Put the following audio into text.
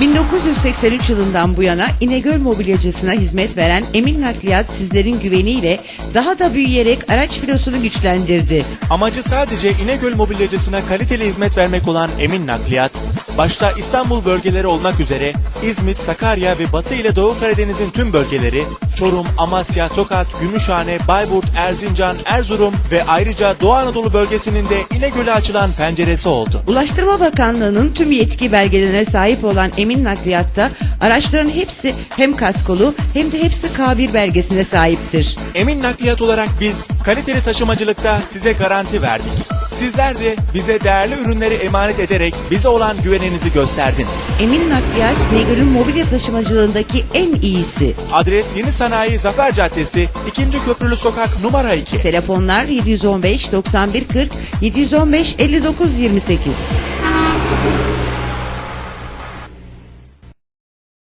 1983 yılından bu yana İnegöl mobilyacısına hizmet veren Emin Nakliyat sizlerin güveniyle daha da büyüyerek araç filosunu güçlendirdi. Amacı sadece İnegöl mobilyacısına kaliteli hizmet vermek olan Emin Nakliyat, başta İstanbul bölgeleri olmak üzere İzmit, Sakarya ve Batı ile Doğu Karadeniz'in tüm bölgeleri, Çorum, Amasya, Tokat, Gümüşhane, Bayburt, Erzincan, Erzurum ve ayrıca Doğu Anadolu bölgesinin de İnegöl'e açılan penceresi oldu. Ulaştırma Bakanlığı'nın tüm yetki belgelerine sahip olan Emin Nakliyat'ta araçların hepsi hem kaskolu hem de hepsi K1 belgesine sahiptir. Emin Nakliyat olarak biz kaliteli taşımacılıkta size garanti verdik. Sizler de bize değerli ürünleri emanet ederek bize olan güveninizi gösterdiniz. Emin Nakliyat, İnegöl'ün mobilya taşımacılığındaki en iyisi. Adres Yeni Sanayi Zafer Caddesi 2. Köprülü Sokak numara 2. Telefonlar 715 91 40 715 59 28.